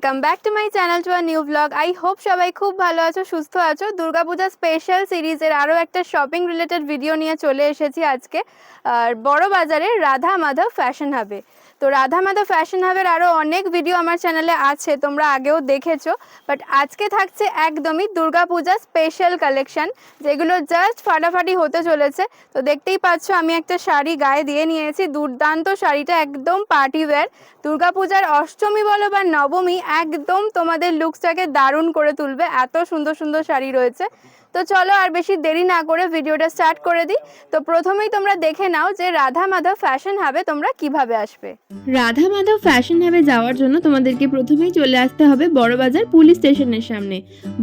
Come back channel to new vlog I hope সবাই খুব ভালো আছো, সুস্থ আছো। দুর্গাপূজা স্পেশাল সিরিজের আরও একটা শপিং রিলেটেড ভিডিও নিয়ে চলে এসেছি আজকে। আর বড় বাজারে রাধা মাধব ফ্যাশন হাবে তো রাধা মাধব ফ্যাশন হাবের আরও অনেক ভিডিও আমার চ্যানেলে আছে, তোমরা আগেও দেখেছ। বাট আজকে থাকছে একদমই দুর্গাপূজা স্পেশাল কালেকশন যেগুলো জাস্ট ফাটাফাটি হতে চলেছে। তো দেখতেই পাচ্ছ, আমি একটা শাড়ি গায়ে দিয়ে নিয়েছি। দুর্দান্ত শাড়িটা একদম পার্টি ওয়্যার দুর্গাপূজার অষ্টমী বলো বা নবমী, একদম তোমাদের লুকসটাকে দারুণ করে তুলবে। এত সুন্দর সুন্দর শাড়ি রয়েছে। তো চলো আর বেশি দেরি না করে ভিডিওটা স্টার্ট করে দিই। তো প্রথমেই তোমরা দেখে নাও যে রাধা মাধব ফ্যাশন হাবে তোমরা কীভাবে আসবে। রাধা মাধব ফ্যাশন হাবে যাওয়ার জন্য তোমাদেরকে প্রথমেই চলে আসতে হবে বড়বাজার পুলিশ স্টেশনের সামনে।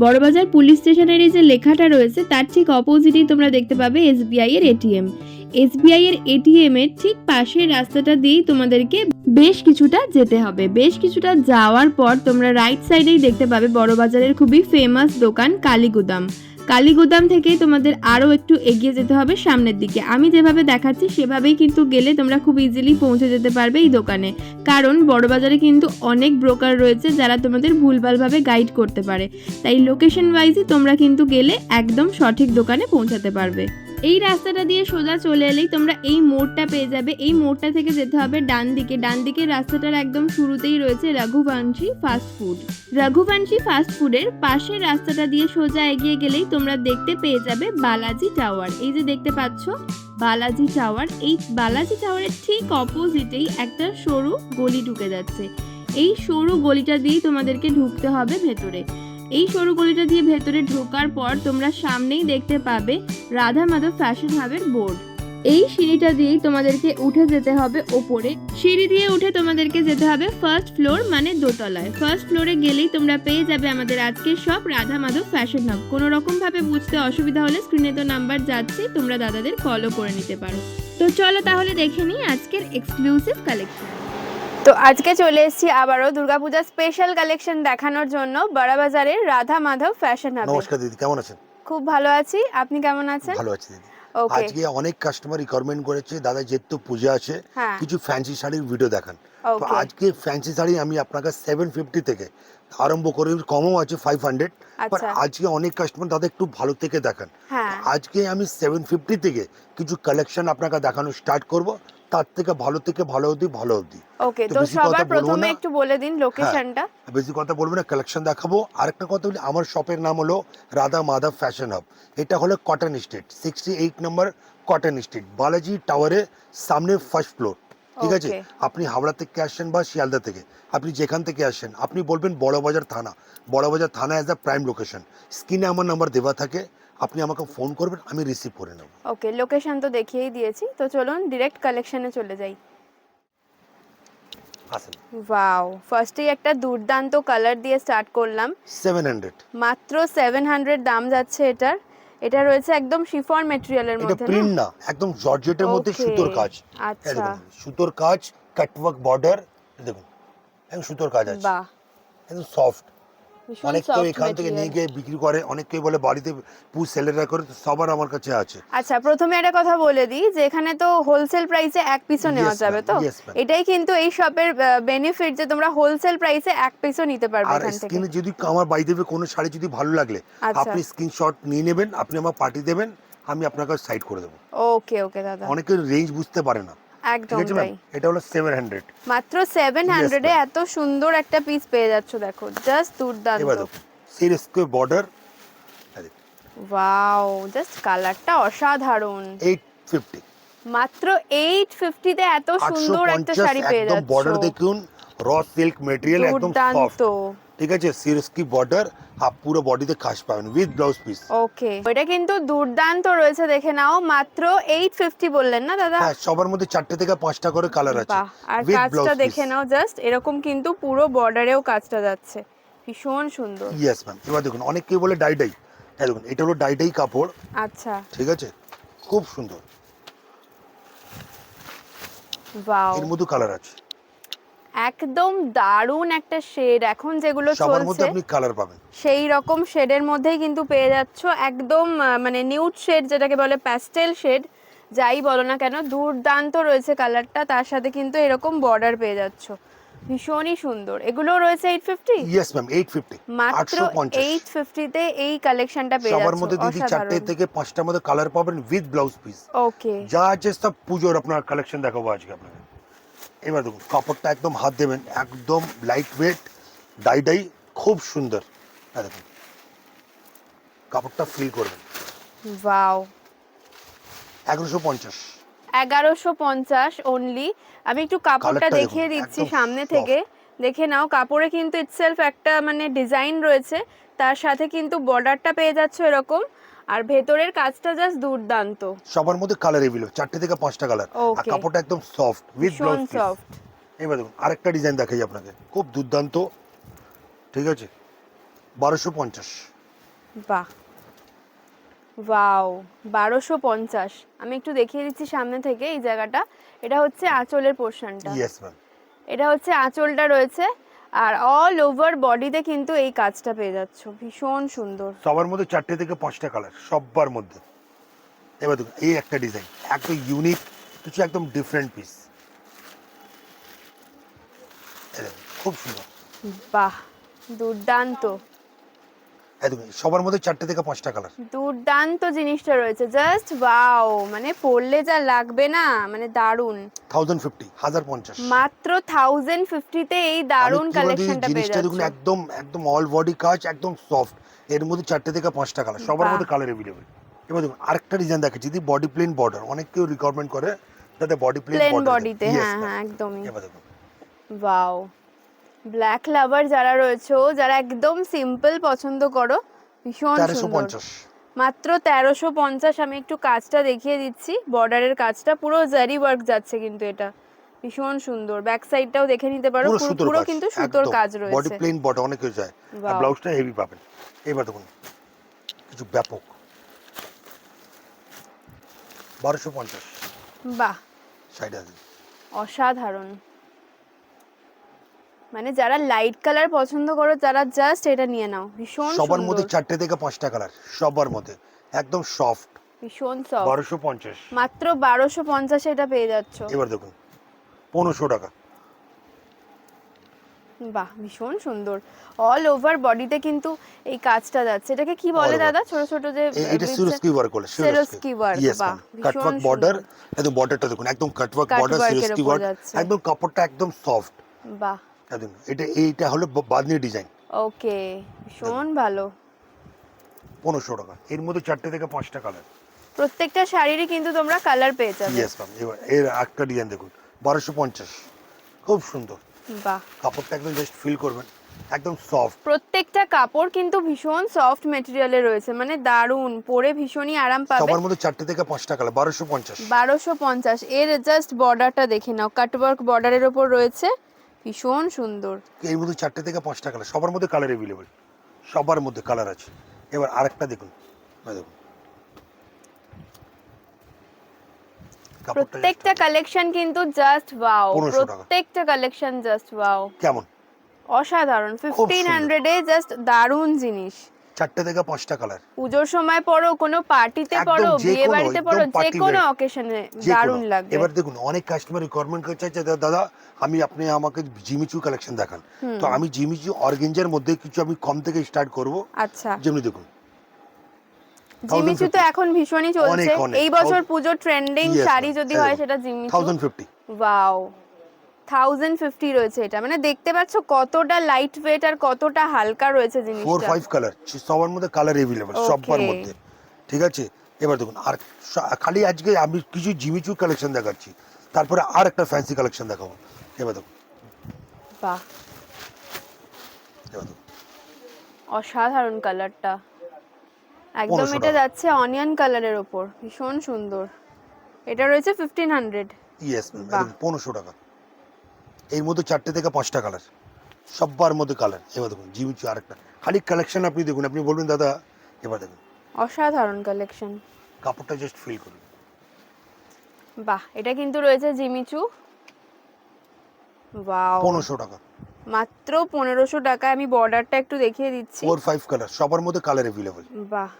বড়বাজার পুলিশ স্টেশনের এই যে লেখাটা রয়েছে, তার ঠিক অপোজিটেই তোমরা দেখতে পাবে এসবিআই এর এটিএম এসবিআই এর এটিএম এর ঠিক পাশের রাস্তাটা দিয়েই তোমাদেরকে বেশ কিছুটা যেতে হবে। বেশ কিছুটা যাওয়ার পর তোমরা রাইট সাইডেই দেখতে পাবে বড়বাজারের খুবই ফেমাস দোকান কালীগুদাম কালীগুদাম থেকেই তোমাদের আরও একটু এগিয়ে যেতে হবে সামনের দিকে। আমি যেভাবে দেখাচ্ছি সেভাবেই কিন্তু গেলে তোমরা খুব ইজিলি পৌঁছে যেতে পারবে এই দোকানে। কারণ বড়বাজারে কিন্তু অনেক ব্রোকার রয়েছে যারা তোমাদের ভুলভালভাবে গাইড করতে পারে। তাই লোকেশন ওয়াইজই তোমরা কিন্তু গেলে একদম সঠিক দোকানে পৌঁছাতে পারবে। এই রাস্তাটা দিয়ে সোজা চলে এলেই তোমরা এই মোড়টা পেয়ে যাবে। এই মোড়টা থেকে যেতে হবে ডান দিকে ডান দিকের রাস্তাটার একদম শুরুতেই রয়েছে Raghuvanshi fast food. Raghuvanshi fast ফুডের পাশের রাস্তাটা দিয়ে সোজা এগিয়ে গেলেই তোমরা দেখতে পেয়ে যাবে বালাজি টাওয়ার। এই যে দেখতে পাচ্ছ, বালাজি টাওয়ার। এই বালাজি টাওয়ারের ঠিক অপোজিটেই একটা সরু গলি ঢুকে যাচ্ছে। এই সরু গলিটা দিয়েই তোমাদেরকে ঢুকতে হবে ভেতরে। এই সরু গলিটা দিয়ে ভেতরে ঢোকার পর তোমরা সামনেই দেখতে পাবে রাধা মাধব ফ্যাশন হাবের বোর্ড এই সিঁড়িটা দিয়েই তোমাদেরকে উঠে যেতে হবে ওপরে। সিঁড়ি দিয়ে উঠে তোমাদেরকে যেতে হবে ফার্স্ট ফ্লোর মানে দোতলায়। ফার্স্ট ফ্লোরে গেলেই তোমরা পেয়ে যাবে আমাদের আজকের সব রাধা মাধব ফ্যাশন হাব কোনো রকম ভাবে বুঝতে অসুবিধা হলে স্ক্রিনে তো নাম্বার যাচ্ছে, তোমরা দাদাদের কলও করে নিতে পারো। তো চলো তাহলে দেখে নিই আজকের এক্সক্লুসিভ কালেকশন তো আজকে চলে এসেছি আবারও দুর্গাপূজা স্পেশাল কালেকশন দেখানোর জন্য বড়বাজারের রাধা মাধব ফ্যাশন হাবে নমস্কার দিদি কেমন আছেন? খুব ভালো আছি। আপনি কেমন আছেন? ভালো আছি দিদি। আজকে অনেক কাস্টমার রিকোয়ারমেন্ট করেছে দাদা যেহেতু পূজা আছে হ্যাঁ। কিছু ফ্যান্সি শাড়ির ভিডিও দেখান। তো আজকে ফ্যান্সি শাড়ি আমি আপনাকে সেভেন ফিফটি থেকে আরম্ভ করে কমও আছে ফাইভ হান্ড্রেড বাট আচ্ছা। আজকে অনেক কাস্টমার দাদা একটু ভালো থেকে দেখান। হ্যাঁ। আজকে আমি সেভেন ফিফটি থেকে কিছু কালেকশন আপনাকে দেখানো স্টার্ট করব। তার থেকে ভালো থেকে ভালো অবধি ভালো অবধি। ওকে তো সবার প্রথমে একটু বলে দিন লোকেশনটা বেশি কথা বলব না কালেকশন দেখাবো। আরেকটা কথা বলি আমার শপের নাম হলো রাধা মাধব ফ্যাশন হাব এটা হলো cotton street sixty eight number cotton street Balaji টাওয়ারের সামনে ফার্স্ট ফ্লোর ঠিক আছে? আপনি হাওড়া থেকে আসছেন বা শিয়ালদা থেকে আপনি যেখান থেকে আসেন আপনি বলবেন বড়বাজার থানা। বড়বাজার থানা অ্যাজ দ্য প্রাইম লোকেশন স্ক্রিনে আমার নাম্বার দেওয়া থাকে আপনি আমাকে ফোন করবেন আমি রিসিভ করে নেব। ওকে লোকেশন তো দেখিয়েই দিয়েছি। তো চলুন ডিরেক্ট কালেকশনে চলে যাই। আসেন। ওয়াও ফার্স্টেই একটা দুর্দান্ত কালার দিয়ে স্টার্ট করলাম। সেভেন হান্ড্রেড মাত্র সেভেন হান্ড্রেড দাম যাচ্ছে এটার। এটা রয়েছে একদম শিফন মেটেরিয়ালের এটা মধ্যে প্রিন্ট না একদম জর্জেটের মধ্যে সুতোর কাজ। আচ্ছা। সুতোর কাজ কাটওয়ার্ক বর্ডার দেখুন একদম সুতোর কাজ আছে। বাহ। একদম সফট অনেক তো এখান থেকে নিয়ে গিয়ে বিক্রি করে অনেকেই বলে বাড়িতে পু সেলেরা করে সবার আমার কাছে আছে। আচ্ছা প্রথমে একটা কথা বলে দিই যে এখানে তো হোলসেল প্রাইসে এক পিসও নেওয়া যাবে তো? এটাই কিন্তু এই শপের বেনিফিট যে তোমরা হোলসেল প্রাইসে এক পিসও নিতে পারবে এখান থেকে। যদি আমার বাড়ি দেবে কোনো শাড়ি যদি ভালো লাগলে আচ্ছা। আপনি স্ক্রিনশট নিয়ে নেবেন আপনি আমার পার্টি দেবেন আমি আপনাকে সাইড করে দেবো। ওকে ওকে দাদা। অনেকে রেঞ্জ বুঝতে পারে না। একদম তাই এটা হলো সেভেন হান্ড্রেড মাত্র 700 এ এত সুন্দর একটা পিস পেয়ে যাচ্ছ দেখো জাস্ট এবার দুর্দান্ত দেখুন সিরিয়াসকে বর্ডার ওয়াও জাস্ট কালারটা অসাধারণ। এইট ফিফটি মাত্র এইট ফিফটিতে এত সুন্দর একটা শাড়ি পেয়ে একদম বর্ডার দেখুন। র সিল্ক মেটেরিয়াল একদম সফট ঠিক আছে? সিরিয়াসকি বর্ডার পুরো বডিতে পাবেন উইথ ব্লাউজ পিস ওকে এটা কিন্তু দুর্দান্ত রয়েছে দেখে নাও। মাত্র এইট ফিফটি বললেন না দাদা? হ্যাঁ সবার মধ্যে চারটে থেকে পাঁচটা করে কালার আছে। আর কাজটা দেখে নাও জাস্ট এরকম কিন্তু পুরো বর্ডারেও কাজটা যাচ্ছে। ভীষণ সুন্দর। ইয়েস ম্যাম এবার দেখুন অনেকেই বলে ডাই ডাই হ্যাঁ দেখুন এটা হলো ডাই ডাই কাপড়। আচ্ছা। ঠিক আছে? খুব সুন্দর। ওয়াও এর মধ্যে কালার আছে। একদম দারুণ একটা শেড এখন যেগুলো চলছে আপনি কালার পাবেন। সেই রকম শেডের মধ্যেই কিন্তু পেয়ে যাচ্ছ একদম মানে নিউড শেড যেটাকে বলে প্যাস্টেল শেড যাই বলো না কেন দুর্দান্ত রয়েছে কালারটা তার সাথে কিন্তু এরকম বর্ডার পেয়ে যাচ্ছ। ভীষণই সুন্দর। এগুলো রয়েছে eight fifty yes ma'am eight fifty মাত্র আটশো পঞ্চাশ। এইট ফিফটিতে এই কালেকশনটা পেয়ে সবার মধ্যে দিদি চারটে থেকে পাঁচটার মধ্যে কালার পাবেন উইথ ব্লাউজ পিস ওকে যা আছে সব পুজোর আপনার কালেকশন দেখাবো আজকে আপনাকে। এবার দেখুন কাপড়টা একদম হাত দেবেন একদম লাইট ওয়েট ডাই ডাই খুব সুন্দর। হ্যাঁ দেখুন। কাপড়টা ফিল করবেন। ওয়াও এগারোশো পঞ্চাশ। এগারোশো পঞ্চাশ অনলি আমি একটু কাপড়টা দেখিয়ে দিচ্ছি সামনে থেকে। দেখে নাও কাপড়ে কিন্তু ইটসেলফ একটা মানে ডিজাইন রয়েছে। তার সাথে কিন্তু বর্ডারটা পেয়ে যাচ্ছে এরকম। আর ভেতরের কাজটা জাস্ট দুর্দান্ত। সবার মধ্যে কালার এভিলো চারটে থেকে পাঁচটা কালার আর কাপড়টা একদম সফট উইথ ব্লাউজ সফট এবার দেখুন আরেকটা ডিজাইন দেখাই আপনাকে। খুব দুর্দান্ত ঠিক আছে? বারোশো পঞ্চাশ। বাহ। ওয়াও বারোশো পঞ্চাশ। আমি একটু দেখিয়ে দিচ্ছি সামনে থেকে এই জায়গাটা। এটা হচ্ছে আঁচলের পোর্শনটা এটা হচ্ছে আঁচলটা রয়েছে। আর অল ওভার বডিতে কিন্তু এই কাজটা পেয়ে যাচ্ছ। ভীষণ সুন্দর। সবার মধ্যে চারটে থেকে পাঁচটা কালার সবার মধ্যে। এবার দেখুন এই একটা ডিজাইন একদম ইউনিক কিছু একদম ডিফারেন্ট পিস খুব সুন্দর। বাহ দুর্দান্ত। দেখুন সবার মধ্যে চারটে থেকে পাঁচটা কালার দুর্দান্ত জিনিসটা রয়েছে জাস্ট ওয়াও মানে পরলে যা লাগবে না মানে থাউজেন্ড ফিফটি মাত্র থাউজেন্ড ফিফটিতে এই দিদি, কালেকশনটা পেয়ে দেখুন একদম একদম অল বডি কাজ একদম সফট এর মধ্যে চারটে থেকে পাঁচটা কালার সবার মধ্যে কালার এভেলেবেল এবার দেখুন আরেকটা ডিজাইন দেখাচ্ছি যদি বডি প্লেন বর্ডার অনেক কেউ রিকোয়ারমেন্ট করে যাতে বডি প্লেন প্লেন বডিতে হ্যাঁ হ্যাঁ একদমই। এবার দেখুন। ওয়াও ব্ল্যাক লাভার যারা রয়েছে যারা একদম সিম্পল পছন্দ করো ভীষণ সুন্দর। মাত্র তেরোশো পঞ্চাশ আমি একটু কাজটা দেখিয়ে দিচ্ছি। বর্ডারের কাজটা পুরো জারি ওয়ার্ক যাচ্ছে কিন্তু এটা। ভীষণ সুন্দর। ব্যাক সাইডটাও দেখে নিতে পারো পুরো পুরো- সুতোর কাজ কিন্তু সুতোর কাজ বডি রয়েছে প্লেন বর্ডার অনেক কিছু যায়। আর. ব্লাউজটা হেভি পাবেন। এবার দেখুন কিছু ব্যাপক। বারোশো পঞ্চাশ। বাহ। সাইডে আছে অসাধারণ। মানে যারা লাইট কালার পছন্দ করো তারা জাস্ট এটা নিয়ে নাও। ভীষণ সবার মধ্যে চারটে থেকে পাঁচটা কালার সবার মধ্যে। একদম সফট ভীষণ সফট বারোশো পঞ্চাশ। মাত্র বারোশো পঞ্চাশে এটা পেয়ে যাচ্ছ। এবার দেখুন পনেরোশো টাকা। বাহ ভীষণ সুন্দর। অল ওভার বডিতে কিন্তু এই কাজটা যাচ্ছে। এটাকে কি বলে দাদা? ছোট ছোট যে এটা সিরোস্কি ওয়ার্ক বলে work, ইয়েস বাহ, কাটওয়ার্ক বর্ডার। একদম বর্ডারটা দেখুন একদম কাটওয়ার্ক বর্ডার সিরোস্কি ওয়ার্ক একদম কাপড়টা একদম সফট বাহ একদম। এটা এইটা হলো ব- ডিজাইন। ওকে ভীষণ ভালো। পনেরোশো টাকা। এর মধ্যে চারটে থেকে পাঁচটা কালার প্রত্যেকটা শাড়িরই কিন্তু তোমরা কালার পেয়ে যাবে। ইয়েস ম্যাম এবার এর একটা ডিজাইন দেখুন। বারোশো পঞ্চাশ। খুব সুন্দর। বাহ। কাপড়টা একদম জাস্ট ফিল করবেন। একদম সফট প্রত্যেকটা কাপড় কিন্তু ভীষণ সফট মেটেরিয়ালে রয়েছে। মানে দারুণ। পরে ভীষণই আরাম পাবে। সবার মধ্যে চারটে থেকে পাঁচটা কালার বারোশো পঞ্চাশ। বারোশো পঞ্চাশ। এর জাস্ট বর্ডারটা দেখে নাও। কাটওয়ার্ক বর্ডারের ওপর রয়েছে। ভীষণ সুন্দর। এর মধ্যে চারটে থেকে পাঁচটা কালার সবার মধ্যে কালার অ্যাভেলেবল সবার মধ্যে কালার আছে। এবার আরেকটা দেখুন দেখুন। প্রত্যেকটা কালেকশন কিন্তু জাস্ট ওয়াও প্রত্যেকটা কালেকশন জাস্ট ওয়াও কেমন? অসাধারণ ফিফটিন এ হান্ড্রেডে জাস্ট দারুণ জিনিস। চারটে থেকে পাঁচটা কালার পুজোর সময় পড়ো কোনো পার্টিতে যে বিয়ে বাড়িতে পড়ো যে কোনো অকেশনে দারুণ লাগবে। এবার দেখুন অনেক কাস্টমার রিকোয়ারমেন্ট করছে দাদা আমি আপনি আমাকে জিমিচু কালেকশন দেখান। তো আমি জিমিচু অর্গেঞ্জার মধ্যে কিছু আমি কম থেকে স্টার্ট করব। আচ্ছা। যেমনি দেখুন। জিমিচু তো এখন ভীষণই চলছে। এই বছর পুজোর ট্রেন্ডিং শাড়ি যদি হয় সেটা Jimmy Choo thousand fifty wow thousand fifty রয়েছে এটা। মানে দেখতে পাচ্ছ কতটা লাইট ওয়েট আর কতটা হালকা রয়েছে ফোর জিনিসটা ফাইভ কালার সবার মধ্যে কালার এভেলেবেল সবার মধ্যে। ঠিক আছে? এবার দেখুন আর খালি আজকে আমি কিছু জিমিচু কালেকশন দেখাচ্ছি। তারপরে আর একটা ফ্যান্সি কালেকশন দেখাবো। এবার দেখুন। বাহ। এবার দেখুন। অসাধারণ কালারটা একদম এটা যাচ্ছে অনিয়ন কালারের ওপর। ভীষণ সুন্দর। এটা রয়েছে ফিফটিন হান্ড্রেড ইয়েস বাহ। পনেরোশো টাকা। এর মধ্যে চারটে থেকে পাঁচটা কালার সবার মধ্যে কালার এবার দেখুন জিমিচু আরেকটা। খালি কালেকশন আপনি দেখুন আপনি বলবেন দাদা এবার দেখুন। অসাধারণ কালেকশন কাপড়টা জাস্ট ফিল করুন। বাহ এটা কিন্তু রয়েছে জিমিচু ওয়াও। পনেরোশো টাকা। মাত্র পনেরোশো টাকায় আমি বর্ডারটা একটু দেখিয়ে দিচ্ছি। ফোর ফাইভ কালার সবার মধ্যে কালার এভেলেবেল বাহ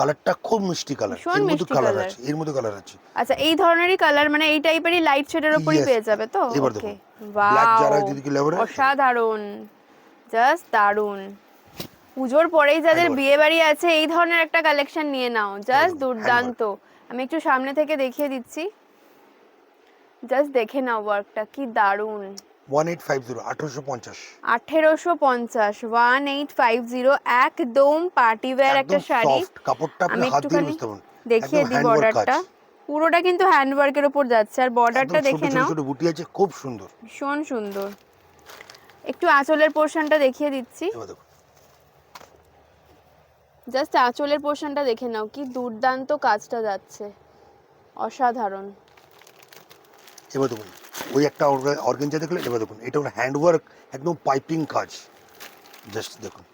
কালারটা খুব মিষ্টি কালারের মধ্যে কালার আছে এর মধ্যে কালার আছে। আচ্ছা এই ধরনেরই কালার মানে এই টাইপেরই লাইট শেডের উপরই পেয়ে যাবে তো? এবার দেখুন। Black যারা যদি কি এর- অসাধারণ। জাস্ট দারুণ। পুজোর পরেই যাদের। বিয়ে বাড়ি আছে এই ধরনের একটা কালেকশন নিয়ে নাও। জাস্ট দুর্দান্ত। আমি একটু সামনে থেকে দেখিয়ে দিচ্ছি। জাস্ট দেখে নাও ওয়ার্কটা কি দারুণ। ওয়ান এইট ফাইভ জিরো আঠারোশো পঞ্চাশ। আঠেরোশো পঞ্চাশ ওয়ান এইট ফাইভ জিরো একদম পার্টি ওয়্যার একটা শাড়ি। কাপড়টা আপনি হাত দিয়ে একটুখানি বুঝতে পারবেন দেখিয়ে দিই বর্ডারটা পুরোটা কিন্তু উপর যাচ্ছে আর বর্ডারটা দেখে ছোট ছোট নাও। ছোট বুটি আছে খুব সুন্দর। ভীষণ সুন্দর। একটু আঁচলের পোর্শনটা দেখিয়ে দিচ্ছি। জাস্ট আঁচলের পোর্শনটা দেখে নাও কি দুর্দান্ত কাজটা যাচ্ছে। অসাধারণ। এবার দেখুন। ওই একটা অর্গেঞ্জা দেখলেন এবার দেখুন এটা হলো হ্যান্ড ওয়ার্ক একদম পাইপিং কাজ। জাস্ট দেখুন।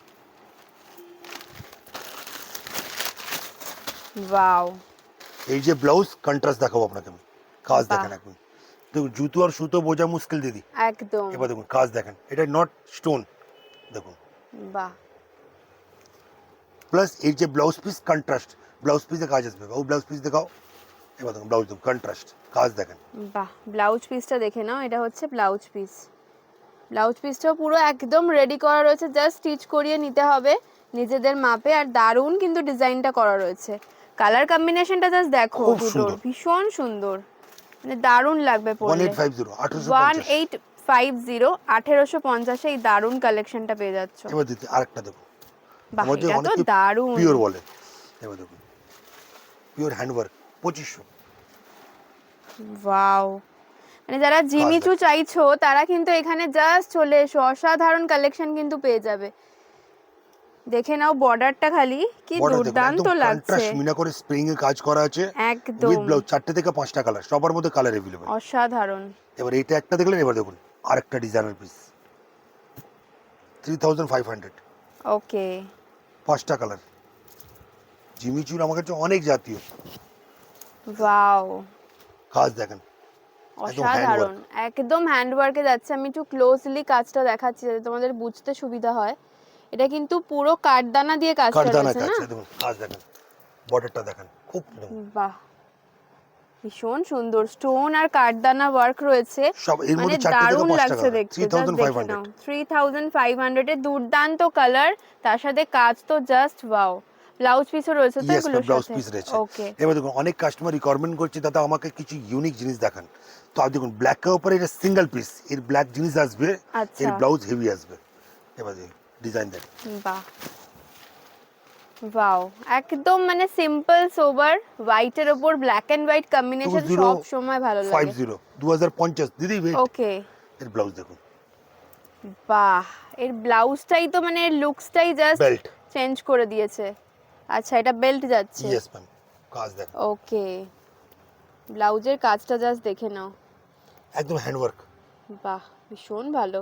ওয়াও এই যে ব্লাউজ কন্ট্রাস্ট দেখাবো আপনাকে আমি। কাজ দেখেন এখন দেখুন জুতো আর সুতো বোঝা মুশকিল দিদি। একদম। এবার দেখুন কাজ দেখেন। এটা নট স্টোন দেখুন। বাহ। প্লাস এই যে ব্লাউজ পিস কন্ট্রাস্ট ব্লাউজ পিসে কাজ আসবে। ও ব্লাউজ পিস দেখাও। এবার দেখুন ব্লাউজ দেখুন কন্ট্রাস্ট কাজ দেখেন। বাহ ব্লাউজ পিসটা দেখে নাও এটা হচ্ছে ব্লাউজ পিস ব্লাউজ পিসটাও পুরো একদম রেডি করা রয়েছে জাস্ট স্টিচ করিয়ে নিতে হবে নিজেদের মাপে আর দারুণ কিন্তু ডিজাইনটা করা রয়েছে। কালার কম্বিনেশনটা জাস্ট দেখো দুটোর ভীষণ সুন্দর। মানে দারুণ লাগবে ফাইভ জিরো আঠেরোশো পঞ্চাশে। এই দারুণ কালেকশনটা পেয়ে যাচ্ছ। এবার দিদি আরেকটা দেখুন। বাহ এটা তো দারুণ। পিওর বলে এবার দেখুন পিওর হ্যান্ডওয়ার্ক পঁচিশশো। ওয়াও। মানে যারা জিমিচু চাইছো তারা কিন্তু এখানে জাস্ট চলে এসো। অসাধারণ কালেকশন কিন্তু পেয়ে যাবে। দেখে নাও বর্ডারটা খালি। কি দুর্দান্ত লাগছে। মিনা করে স্প্রিং এ কাজ করা আছে। একদম। উইথ ব্লাউজ চারটে থেকে পাঁচটা কালার সবার মধ্যে কালার এভেলেবল অসাধারণ। এবার এটা একটা দেখলেন এবার দেখুন আরেকটা designer piece three thousand five hundred okay পাঁচটা কালার জিমিচুর আমার কাছে অনেক জাতীয়। ওয়াও কাজ দেখেন একদম অসাধারণ। একদম হ্যান্ডওয়ার্কে যাচ্ছে। আমি একটু ক্লোজলি কাজটা দেখাচ্ছি যাতে তোমাদের বুঝতে সুবিধা হয়। এটা কিন্তু পুরো কাঠদানা দিয়ে কাজটা কারদানা রয়েছে কাজ না? কাজ দেখেন বর্ডারটা দেখেন খুব বাহ। ভীষণ সুন্দর। স্টোন আর কাঠদানা ওয়ার্ক রয়েছে। সব এর মানে মধ্যে চারটে থেকে দারুণ লাগছে দেখতে। Three thousand five hundred three thousand five হান্ড্রেডের দুর্দান্ত কালার তার সাথে কাজ তো জাস্ট ওয়াও ব্লাউজ পিসও রয়েছে তো এগুলোর ব্লাউজ পিস রয়েছে। এবার দেখুন অনেক কাস্টমার রিকোয়ারমেন্ট করছে দাদা আমাকে কিছু ইউনিক জিনিস দেখান। তো আপনি দেখুন এর উপরে এটা সিঙ্গেল পিস এর ব্ল্যাক জিনিস আসবে আচ্ছা। এর ব্লাউজ হেভি আসবে। এবার ডিজাইন বাহ। ওয়াও একদম মানে সিম্পল সোবার হোয়াইটের ওপর ব্ল্যাক এন্ড হোয়াইট কম্বিনেশন 20 সব সময় ভালো লাগে। জিরো দু হাজার পঞ্চাশ। দিদি wait, ওকে এর ব্লাউজ দেখুন। বাহ এর ব্লাউজটাই তো মানে লুকসটাই জাস্ট চেঞ্জ করে দিয়েছে। আচ্ছা এটা বেল্ট যাচ্ছে। ইয়েস ম্যাম কাজ দেখেন ওকে ব্লাউজের কাজটা জাস্ট দেখে নাও। একদম হ্যান্ডওয়ার্ক বাহ ভীষণ ভালো।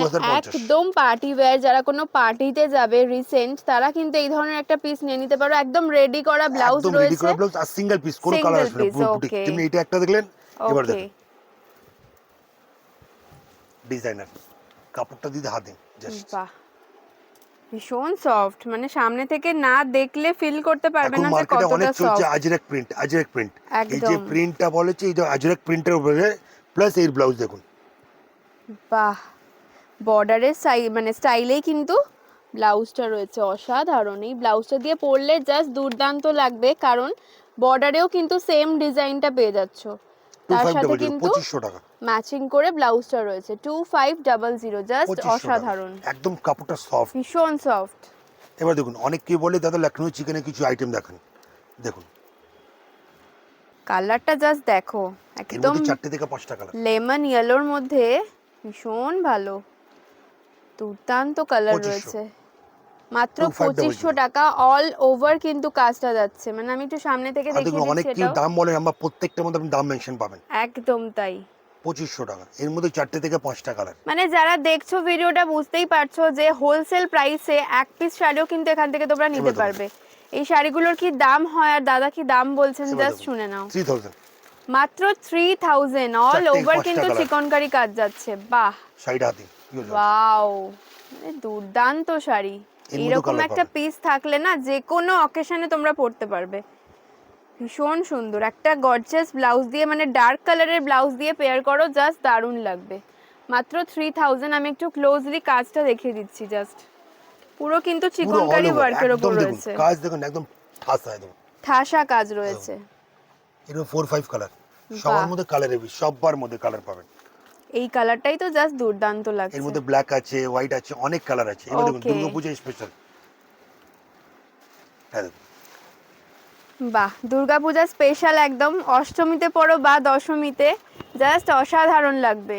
মানে একদম পার্টি ওয়্যার যারা কোনো পার্টিতে যাবে রিসেন্ট তারা কিন্তু এই ধরনের একটা পিস নিয়ে নিতে পারো। একদম রেডি করা ব্লাউজ একদম রেডি রয়েছে করা ব্লাউজ আর সিঙ্গেল পিস কোনো কালার আসবে না পুরো বুটিক okay. এটা একটা দেখলেন এবার দেখুন ডিজাইনার কাপড়টা দিদি হাতে জাস্ট বাহ ভীষণ সফট মানে সামনে থেকে না দেখলে ফিল করতে পারবে না যে কতটা soft Ajrakh print Ajrakh print এই যে প্রিন্টটা বলেছে এই যে আজরেক প্রিন্টের উপরে প্লাস এর ব্লাউজ দেখুন। বাহ! বর্ডারের সাই মানে স্টাইলেই কিন্তু ব্লাউজটা রয়েছে অসাধারণ। এই ব্লাউজটা দিয়ে পরলে জাস্ট দুর্দান্ত লাগবে কারণ বর্ডারেও কিন্তু সেম ডিজাইনটা পেয়ে যাচ্ছ। তার সাথে কিন্তু ম্যাচিং করে ব্লাউজটা রয়েছে। Two five double zero just অসাধারণ। একদম কাপড়টা সফট ভীষণ সফট এবার দেখুন অনেক কেউ বলে দাদা লখনৌ চিকেনের কিছু আইটেম দেখান। দেখুন। কালারটা জাস্ট দেখো। একদম চারটে থেকে পাঁচটা কালার লেমন ইয়েলোর মধ্যে ভীষণ ভালো। দুর্দান্ত কালার রয়েছে। মাত্র পঁচিশশো টাকা অল ওভার কিন্তু কাজটা যাচ্ছে। মানে আমি একটু সামনে থেকে দেখিয়ে অনেক এটাও দাম বলেন আমরা প্রত্যেকটার মধ্যে আপনি দাম মেনশন পাবেন। একদম তাই। পঁচিশশো টাকা। এর মধ্যে চারটে থেকে পাঁচটা কালার মানে যারা দেখছ ভিডিওটা বুঝতেই পারছ যে হোলসেল প্রাইসে এক পিস শাড়িও কিন্তু এখান থেকে তোমরা নিতে পারবে। এই শাড়িগুলোর কি দাম হয় আর দাদা কি দাম বলছেন জাস্ট শুনে নাও। থ্রি থাউজেন্ড মাত্র থ্রি থাউজেন্ড অল ওভার কিন্তু। চিকনকারি কাজ যাচ্ছে। বাহ। সাইড হাতি। ওয়াও দুর্দান্ত শাড়ি। এরকম একটা পিস থাকলে না যে কোনো অকেশনে তোমরা পরতে পারবে। ভীষণ সুন্দর। একটা গর্জিয়াস ব্লাউজ দিয়ে মানে ডার্ক কালারের ব্লাউজ দিয়ে পেয়ার করো জাস্ট দারুণ লাগবে। মাত্র থ্রি থাউজেন্ড আমি একটু ক্লোজলি কাজটা দেখিয়ে দিচ্ছি জাস্ট পুরো কিন্তু চিকনকারি ওয়ার্কের দেখুন রয়েছে। কাজ দেখুন একদম ঠাসা একদম। ঠাসা কাজ রয়েছে। এরকম ফোর ফাইভ কালার সবার মধ্যে কালার হেভি সববার মধ্যে কালার পাবেন। এই কালারটাই তো জাস্ট দুর্দান্ত লাগছে। এর মধ্যে ব্ল্যাক আছে হোয়াইট আছে অনেক কালার আছে। এবার দেখুন. দুর্গাপূজা স্পেশাল হ্যাঁ দেখুন। বাহ দুর্গাপূজা স্পেশাল একদম। অষ্টমীতে পড়ো বা দশমীতে জাস্ট অসাধারণ লাগবে।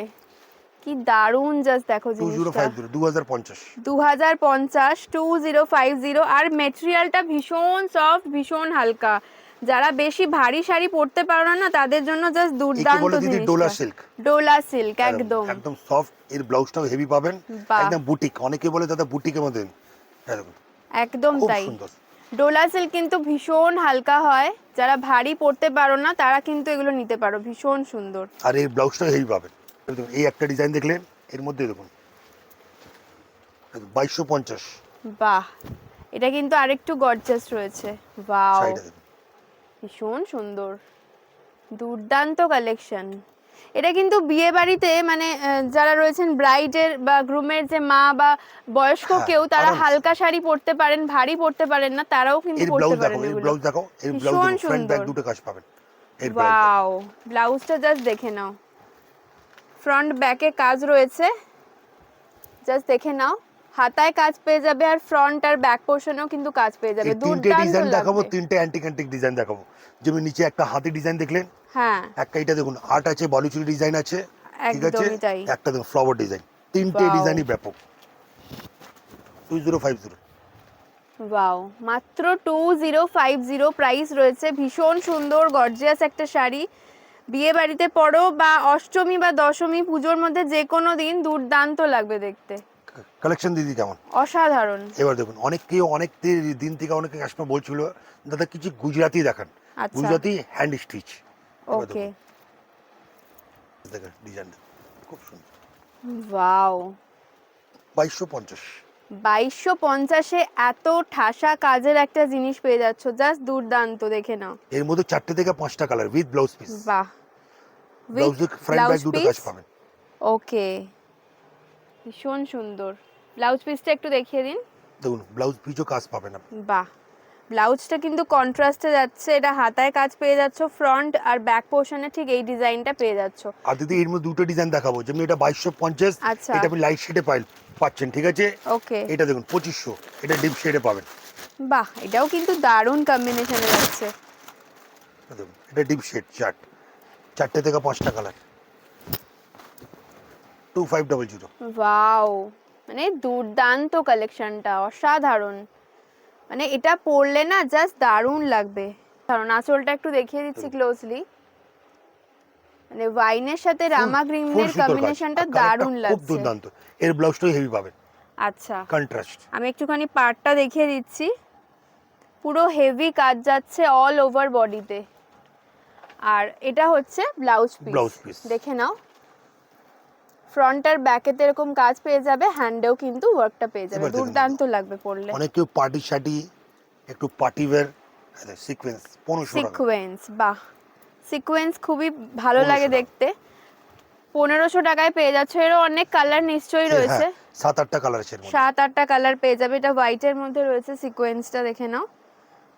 কি দারুণ জাস্ট দেখো জিনিসটা। ফাইভ জিরো দু হাজার পঞ্চাশ দু হাজার পঞ্চাশ টু জিরো ফাইভ জিরো আর মেটেরিয়ালটা ভীষণ সফট ভীষণ হালকা। যারা বেশি ভারী শাড়ি পরতে পারো না তাদের জন্য জাস্ট দুর্দান্ত দিদি ডোলা সিল্ক। ডোলা সিল্ক একদম। একদম সফট এর ব্লাউজটাও হেভি পাবেন। একদম বুটিক অনেকে বলে দাদা বুটিকের মধ্যে একদম তাই। ডোলা সিল্ক কিন্তু ভীষণ হালকা হয়। যারা ভারী পরতে পারো না তারা কিন্তু এগুলো নিতে পারো। ভীষণ সুন্দর। আর এর ব্লাউজটাও হেভি পাবেন। এই একটা ডিজাইন দেখলেন এর মধ্যে দেখুন। বাইশশো পঞ্চাশ। বাহ। এটা কিন্তু আরেকটু গর্জাস রয়েছে। ওয়াও ভীষণ সুন্দর। দুর্দান্ত কালেকশন এটা কিন্তু বিয়ে বাড়িতে মানে যারা রয়েছেন ব্রাইডের বা গ্রুমের যে মা বা বয়স্ক হ্যাঁ, কেউ তারা হালকা শাড়ি পরতে পারেন ভারী পরতে পারেন না তারাও কিন্তু পরতে পারেন ব্লাউজ দেখো এর ব্লাউজ ফ্রন্ট ব্যাক। দুটো কাজ পাবেন ওয়াও ব্লাউজটা জাস্ট দেখে নাও। ফ্রন্ট ব্যাকে কাজ রয়েছে। জাস্ট দেখে নাও। হাতায় কাজ পেয়ে যাবে আর ফ্রন্ট আর ব্যাক পোর্শনেও কিন্তু কাজ পেয়ে যাবে। তিনটে ডিজাইন দেখাবো তিনটে অ্যান্টিক অ্যান্টিক ডিজাইন দেখাবো। যেমন নিচে একটা হাতি ডিজাইন দেখলেন হ্যাঁ। একটা এটা দেখুন আর্ট আছে বালুচুরি ডিজাইন আছে ঠিক আছে? একটা দেখুন ফ্লাওয়ার ডিজাইন তিনটে ডিজাইনই ব্যাপক। Two zero five zero wow মাত্র two zero five zero price রয়েছে। ভীষণ সুন্দর গর্জিয়াস একটা শাড়ি। বিয়ে বাড়িতে পড়ো বা অষ্টমী বা দশমী পুজোর মধ্যে যে কোনো দিন দুর্দান্ত লাগবে দেখতে। কালেকশন দিদি কেমন? অসাধারণ। এবার দেখুন অনেককেই অনেক দিন থেকে অনেকে কাস্টমার বলছিল দাদা কিছু গুজরাটি দেখান। আচ্ছা। গুজরাটি হ্যান্ড স্টিচ ওকে দেখেন ডিজাইনটা খুব সুন্দর। ওয়াও বাইশশো পঞ্চাশ। বাইশশো পঞ্চাশে এত ঠাসা কাজের একটা জিনিস পেয়ে যাচ্ছ জাস্ট দুর্দান্ত দেখে নাও। এর মধ্যে চারটে থেকে পাঁচটা কালার উইথ ব্লাউজ পিস বাহ। ব্লাউজ ফ্রন্ট ব্যাক দুটো কাজ পাবেন। ওকে ভীষণ সুন্দর। ব্লাউজ পিসটা একটু দেখিয়ে দিন। দেখুন ব্লাউজ পিসও কাজ পাবেন আপনি। বাহ! ব্লাউজটা কিন্তু কন্ট্রাস্টে যাচ্ছে এটা হাতায় কাজ পেয়ে যাচ্ছ ফ্রন্ট আর ব্যাক পোর্শনে ঠিক এই ডিজাইনটা পেয়ে যাচ্ছ। আর দিদি এর মধ্যে দুটো ডিজাইন দেখাবো যেমনি এটা বাইশশো পঞ্চাশ আচ্ছা। এটা আপনি লাইট শেডে পাই পাচ্ছেন ঠিক আছে? ওকে এটা দেখুন পঁচিশশো এটা ডিপ শেডে পাবেন। বাহ! এটাও কিন্তু দারুণ কম্বিনেশনে যাচ্ছে। এটা ডিপ শেড চার্ট চারটে থেকে পাঁচটা colour two five double zero wow মানে দুর্দান্ত কালেকশনটা অসাধারণ। মানে এটা পরলে না জাস্ট দারুণ লাগবে। কারণ আঁচলটা একটু দেখিয়ে দিচ্ছি ক্লোজলি মানে ওয়াইনের সাথে রামা গ্রিনের কম্বিনেশনটা দারুণ খুব দুর্দান্ত। এর ব্লাউজটাও হেভি পাবেন। আচ্ছা। কন্ট্রাস্ট আমি একটুখানি পার্টটা দেখিয়ে দিচ্ছি। পুরো হেভি কাজ যাচ্ছে অল ওভার বডিতে আর এটা হচ্ছে ব্লাউজ পিস দেখে নাও। ফ্রন্ট আর ব্যাকেতে এরকম কাজ পেয়ে যাবে হ্যান্ডেও কিন্তু ওয়ার্কটা পেয়ে যাবে। দুর্দান্ত লাগবে পরলে অনেক কেউ পার্টি শার্টি একটু পার্টি ওয়্যার সিকোয়েন্স সিকোয়েন্স বাহ। সিকোয়েন্স খুবই ভালো লাগে দেখতে। পনেরোশো টাকায় পেয়ে যাচ্ছে এরও অনেক কালার নিশ্চয়ই রয়েছে হ্যাঁ সাত আটটা কালার আছে সাত আটটা কালার পেয়ে যাবে এটা হোয়াইটের মধ্যে রয়েছে সিকোয়েন্সটা দেখে নাও।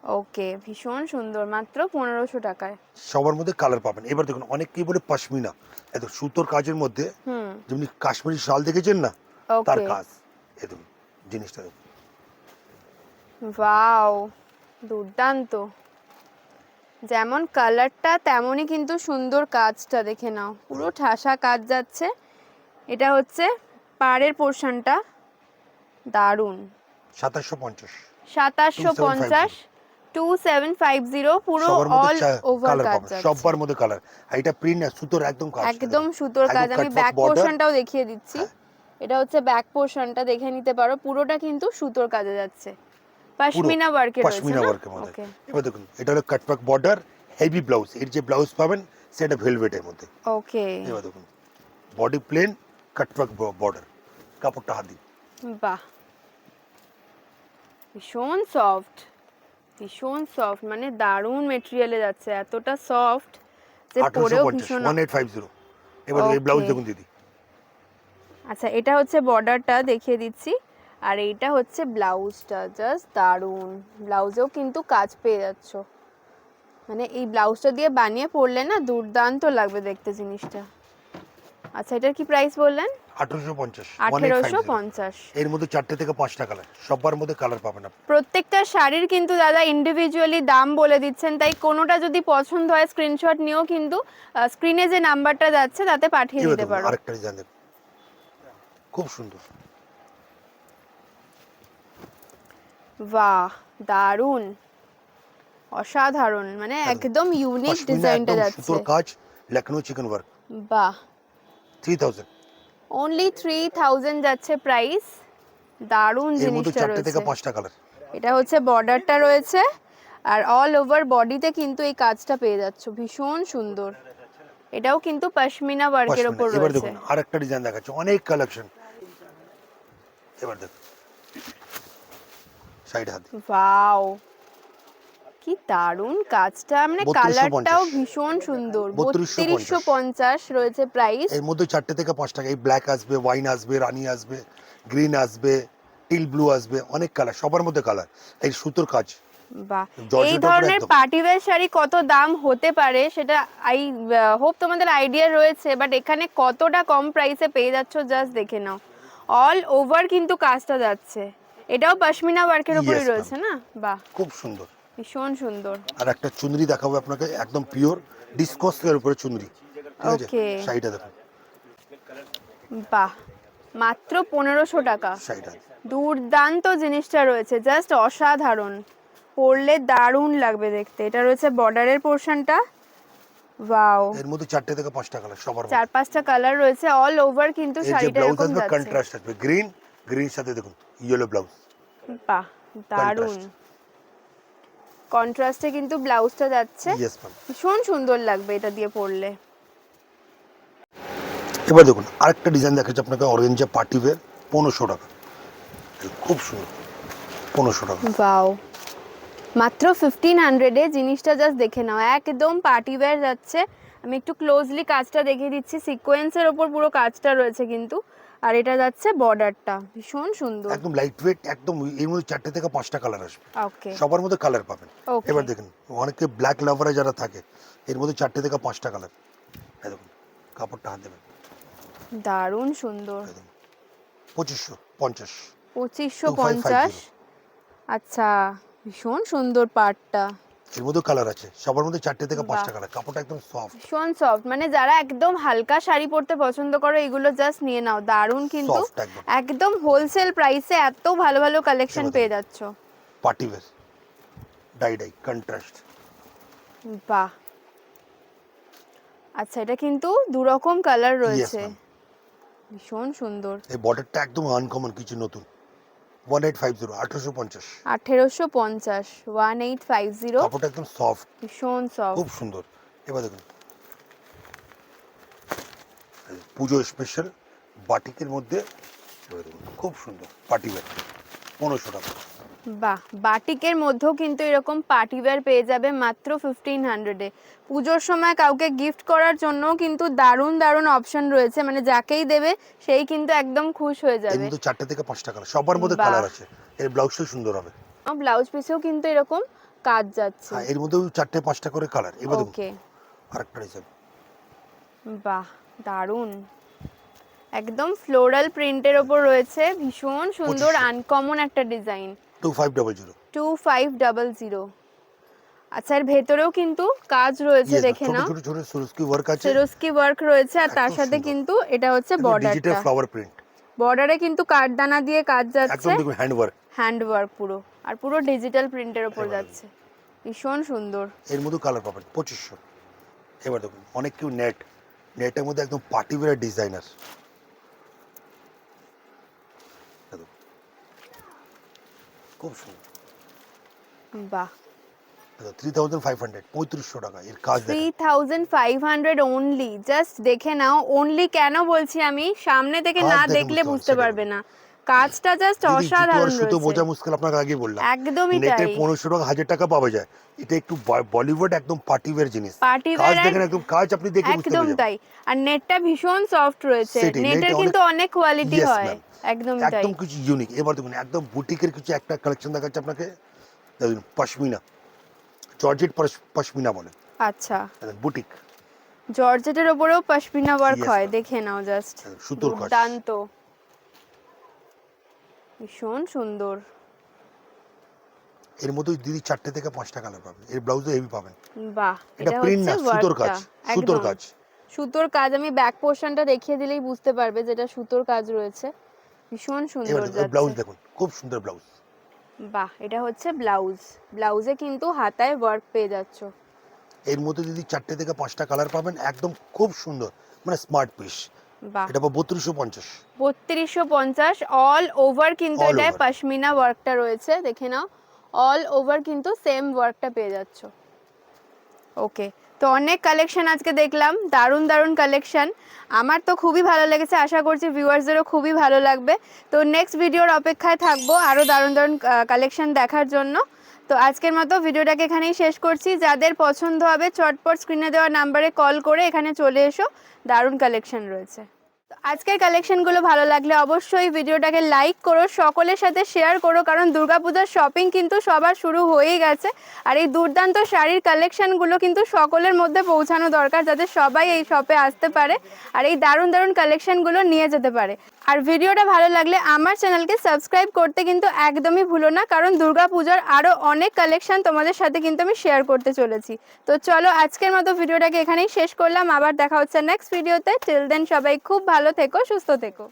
ওকে ভীষণ সুন্দর মাত্র পনেরোশো টাকায়। সবার মধ্যে কালার পাবেন। এবার দেখুন অনেকেই বলে পশমিনা। এত সুতোর কাজের মধ্যে হুম। যেমনি কাশ্মীরি শাল দেখেছেন না? তার কাজ। এ দেখুন জিনিসটা দেখুন। ওয়াও দুর্দান্ত। যেমন কালারটা তেমনই কিন্তু সুন্দর কাজটা দেখে নাও। পুরো ঠাসা কাজ যাচ্ছে। এটা হচ্ছে পাড়ের পোর্শনটা দারুণ। সাতাশশো পঞ্চাশ। সাতাশশো 2750 পঞ্চাশ। টু সেভেন ফাইভ জিরো পুরো অল ওভার কাজ পাবেন মধ্যে কালার আর এটা প্রিন্ট না সুতোর একদম কাজ একদম সুতোর কাজ আমি ব্যাক border। দেখিয়ে দিচ্ছি। হ্যাঁ। এটা হচ্ছে ব্যাক পোর্শনটা দেখে নিতে পারো। পুরোটা কিন্তু সুতোর কাজে যাচ্ছে। পশমিনা ওয়ার্কের পশমিনা ওয়ার্কের মধ্যে। এবার দেখুন এটা হলো কাটওয়ার্ক বর্ডার হেভি ব্লাউজ এর যে ব্লাউজ পাবেন সেটা ভেলভেটের মধ্যে। ওকে এবার দেখুন বডি প্লেন কাটওয়ার্ক বর্ডার কাপড়টা হাতি বাহ। ভীষণ সফট ভীষণ সফট মানে দারুণ মেটেরিয়ালে যাচ্ছে এতটা সফট যে পরেও ভীষণ ওয়ান এইট ফাইভ জিরো এবার এই ব্লাউজ দেখুন দিদি। আচ্ছা এটা হচ্ছে বর্ডারটা দেখিয়ে দিচ্ছি আর এইটা হচ্ছে ব্লাউজটা জাস্ট দারুণ। ব্লাউজেও কিন্তু কাজ পেয়ে যাচ্ছ। মানে এই ব্লাউজটা দিয়ে বানিয়ে পরলে না দুর্দান্ত লাগবে দেখতে জিনিসটা। আচ্ছা এটার কি প্রাইস বললেন? আঠারোশো পঞ্চাশ ওয়ান এইট আঠেরোশো ফাইভ পঞ্চাশ এর মধ্যে চারটে থেকে পাঁচটা কালার সবার মধ্যে কালার পাবেন আপনি। প্রত্যেকটা শাড়ির কিন্তু দাদা ইন্ডিভিজুয়ালি দাম বলে দিচ্ছেন তাই কোনোটা যদি পছন্দ হয় স্ক্রিনশট নিয়েও কিন্তু স্ক্রিনে যে নাম্বারটা যাচ্ছে তাতে পাঠিয়ে দিতে পারো। আরেকটা ডিজাইন খুব সুন্দর। বাহ দারুণ অসাধারণ মানে একদম ইউনিক ডিজাইনটা যাচ্ছে। সুতোর কাজ লখনৌ চিকেন ওয়ার্ক বাহ three thousand only three thousand যাচ্ছে প্রাইস দারুণ জিনিসটা চারটে থেকে রয়েছে। পাঁচটা কালার এটা হচ্ছে বর্ডারটা রয়েছে। আর অল ওভার বডিতে কিন্তু এই কাজটা পেয়ে যাচ্ছ। ভীষণ সুন্দর। এটাও কিন্তু পশমিনা ওয়ার্কের এবার রয়েছে। দেখুন আরেকটা ডিজাইন দেখাচ্ছে। অনেক কালেকশন এবার দেখুন। সাইড হাত। ওয়াও কি দারুণ কাজটা। মানে কালারটাও ভীষণ সুন্দর। 3250 বত্রিশশো পঞ্চাশ রয়েছে প্রাইস এর মধ্যে চারটে থেকে পাঁচটা এই ব্ল্যাক আসবে ওয়াইন আসবে রানি আসবে গ্রিন আসবে টিল ব্লু আসবে অনেক কালার সবার মধ্যে কালার এই সুতোর কাজ। বাহ। এই ধরনের। পার্টিওয়্যার শাড়ি কত দাম হতে পারে সেটা আই হোপ তোমাদের আইডিয়া রয়েছে বাট এখানে কতটা কম প্রাইসে পেয়ে যাচ্ছ জাস্ট দেখে নাও। অল ওভার কিন্তু কাজটা যাচ্ছে। এটাও পশমিনা ওয়ার্কের উপরে রয়েছে না? বাহ। খুব সুন্দর। ভীষণ সুন্দর। আর একটা চুনরি দেখাবো আপনাকে একদম পিওর ডিসকসের উপরে চুনরি। ঠিক আছে? শাড়িটা দেখুন। বাহ মাত্র পনেরোশো টাকা। দুর্দান্ত জিনিসটা রয়েছে জাস্ট অসাধারণ। পরলে দারুণ লাগবে দেখতে। এটা রয়েছে বর্ডারের পোর্শনটা ওয়াও এর মধ্যে চারটে থেকে পাঁচটা কালার সবার চার পাঁচটা কালার রয়েছে অল ওভার কিন্তু শাড়িটা এরকম যাচ্ছে। কন্ট্রাস্ট আসবে। গ্রিন গ্রিন সাথে দেখুন ইয়েলো ব্লাউজ বাহ দারুণ। কন্ট্রাস্টে কিন্তু ব্লাউজটা যাচ্ছে। ভীষণ সুন্দর লাগবে এটা দিয়ে পরলে। এবার দেখুন আরেকটা ডিজাইন দেখাচ্ছে আপনাকে অরেঞ্জে পার্টি ওয়্যার পনেরোশো টাকা। খুব সুন্দর পনেরোশো টাকা। বাও মাত্র ফিফটিন হান্ড্রেডে জিনিসটা জাস্ট দেখে নাও একদম পার্টি ওয়্যার যাচ্ছে। আমি একটু ক্লোজলি কাজটা দেখিয়ে দিচ্ছি সিকোয়েন্সের ওপর পুরো কাজটা রয়েছে কিন্তু। আর এটা যাচ্ছে বর্ডারটা ভীষণ সুন্দর। একদম লাইট ওয়েট একদম এর মধ্যে চারটে থেকে পাঁচটা কালার আসবে। ওকে সবার মধ্যে কালার পাবেন. এবার দেখুন অনেকে ব্ল্যাক লাভারে যারা থাকে এর মধ্যে চারটে থেকে পাঁচটা কালার দেখুন কাপড়টা হাত দেবেন দারুণ সুন্দর। পঁচিশশো পঞ্চাশ। পঁচিশশো 2550 পঞ্চাশ। আচ্ছা ভীষণ সুন্দর পাটটা এর মধ্যে কালার আছে। সবার মধ্যে চারটে থেকে পাঁচটা কালার কাপড়টা একদম সফট ভীষণ সফট মানে যারা একদম হালকা শাড়ি পরতে পছন্দ করো এগুলো জাস্ট নিয়ে নাও। দারুণ কিন্তু একদম। হোলসেল প্রাইসে এত ভালো ভালো কালেকশন পেয়ে যাচ্ছ। Party wear dye dye contrast বাহ। আচ্ছা এটা কিন্তু দু রকম কালার রয়েছে। ভীষণ সুন্দর। এই বর্ডারটা একদম আনকমন কিছু নতুন। ওয়ান এইট ফাইভ জিরো আঠারোশো পঞ্চাশ। আঠেরোশো পঞ্চাশ ওয়ান এইট ফাইভ জিরো কাপড়টা একদম সফট ভীষণ সফট খুব সুন্দর। এবার দেখুন। পুজো স্পেশাল বাটিকের মধ্যে খুব সুন্দর পার্টি পনেরোশো টাকা। বাহ বাটিকের মধ্যেও কিন্তু এরকম পার্টিওয়্যার পেয়ে যাবে মাত্র ফিফটিন হান্ড্রেডে পুজোর সময় কাউকে গিফট করার জন্য কিন্তু দারুণ দারুণ অপশন রয়েছে মানে যাকেই দেবে সেই কিন্তু একদম খুশ হয়ে যাবে। মধ্যে চারটে থেকে পাঁচটা কালার সবার মধ্যে কালার আছে। এর ব্লাউজটাও সুন্দর হবে। ব্লাউজ পিসেও কিন্তু এরকম কাজ যাচ্ছে। হ্যাঁ এর মধ্যেও চারটে পাঁচটা করে কালার এবার ওকে আরেকটা ডিজাইন বাহ দারুণ। একদম ফ্লোরাল প্রিন্টের ওপর রয়েছে ভীষণ সুন্দর আনকমন একটা ডিজাইন আচ্ছা এর ভেতরেও কিন্তু কাজ রয়েছে দেখে নাও। ছোট ছোট সুরস্কি ওয়ার্ক আছে। সেরোস্কি ওয়ার্ক রয়েছে আর তার সাথে কিন্তু এটা হচ্ছে ডিজিটাল ফ্লাওয়ার প্রিন্ট বর্ডারে কিন্তু কাঠদানা দিয়ে কাজ যাচ্ছে। একদম দেখুন হ্যান্ড ওয়ার্ক হ্যান্ড ওয়ার্ক পুরো। আর পুরো ডিজিটাল প্রিন্টের একেবারে। যাচ্ছে। ভীষণ সুন্দর। এর মধ্যে কালার পাবেন পঁচিশশো। এবার দেখুন অনেক কেউ নেট নেটের মধ্যে একদম পার্টি ওয়্যার ডিজাইনার খুব সুন্দর। বাহ। থ্রি থাউজেন্ড ফাইভ হান্ড্রেড পঁয়ত্রিশশো টাকা এর কাজ three thousand five hundred only just দেখে নাও। অনলি কেন বলছি আমি? সামনে থেকে না দেখলে বুঝতে পারবে না। কাজটা জাস্ট অসাধারণ সুতো বোঝা মুশকিল আপনাকে আগে বললাম। একদমই নেটে তাই। পনেরোশো টাকা হাজার টাকা পাওয়া যায়। এটা একটু বলিউড একদম পার্টি ওয়্যার জিনিস। পার্টি কাজ দেখেন একদম কাজ আপনি দেখে বুঝতে একদম তাই। আর নেটটা ভীষণ সফট রয়েছে। নেটের কিন্তু অনেক কোয়ালিটি হয়. একদমই তাই। একদম কিছু ইউনিক এবার দেখুন একদম বুটিকের কিছু একটা কালেকশন দেখাচ্ছে আপনাকে। দেখুন পশমিনা জর্জেট পশমিনা বলে। আচ্ছা। বুটিক জর্জেটের উপরেও পশমিনা ওয়ার্ক হয়। দেখে নাও জাস্ট সুতোর কাজ। দুর্দান্ত। ভীষণ সুন্দর। এর মধ্যে দিদি চারটে থেকে পাঁচটা কালার পাবেন। এর ব্লাউজও হেভি পাবেন। বাহ এটা প্রিন্ট না সুতোর কাজ সুতোর কাজ। সুতোর কাজ আমি ব্যাক পোর্শনটা দেখিয়ে দিলেই বুঝতে পারবে যেটা সুতোর কাজ রয়েছে। ভীষণ সুন্দর এবার ব্লাউজ যাচ্ছে। দেখুন খুব সুন্দর ব্লাউজ বাহ এটা হচ্ছে ব্লাউজ ব্লাউজে কিন্তু হাতায় ওয়ার্ক পেয়ে যাচ্ছ। এর মধ্যে যদি চারটে থেকে পাঁচটা কালার পাবেন একদম খুব সুন্দর মানে স্মার্ট পিস এটা পঞ্চাশ। অল ওভার কিন্তু. পশমিনা ওয়ার্কটা রয়েছে দেখে নাও। অল ওভার কিন্তু সেম ওয়ার্কটা পেয়ে যাচ্ছ। ওকে তো অনেক কালেকশন আজকে দেখলাম দারুণ দারুণ কালেকশন আমার তো খুবই ভালো লেগেছে আশা করছি ভিউয়ার্সদেরও খুবই ভালো লাগবে। তো নেক্সট ভিডিওর অপেক্ষায় থাকব আরও দারুণ দারুণ কালেকশন দেখার জন্য। তো আজকের মতো ভিডিওটাকে এখানেই শেষ করছি। যাদের পছন্দ হবে, চটপট স্ক্রিনে দেওয়া নাম্বারে কল করে এখানে চলে এসো। দারুণ কালেকশন রয়েছে। তো আজকের কালেকশনগুলো ভালো লাগলে অবশ্যই ভিডিওটাকে লাইক করো, সকলের সাথে শেয়ার করো, কারণ দুর্গাপূজার শপিং কিন্তু সবার শুরু হয়েই গেছে। আর এই দুর্দান্ত শাড়ির কালেকশনগুলো কিন্তু সকলের মধ্যে পৌঁছানো দরকার, যাতে সবাই এই শপে আসতে পারে আর এই দারুণ দারুণ কালেকশনগুলো নিয়ে যেতে পারে। আর ভিডিওটা ভালো লাগলে আমার চ্যানেলকে সাবস্ক্রাইব করতে কিন্তু একদমই ভুলো না, কারণ দুর্গাপূজার আরও অনেক কালেকশন তোমাদের সাথে কিন্তু আমি শেয়ার করতে চলেছি। তো চলো আজকের মতো ভিডিওটাকে এখানেই শেষ করলাম, আবার দেখা হচ্ছে নেক্সট ভিডিওতে টিল দেন সবাই খুব ভালো থেকো, সুস্থ থেকো।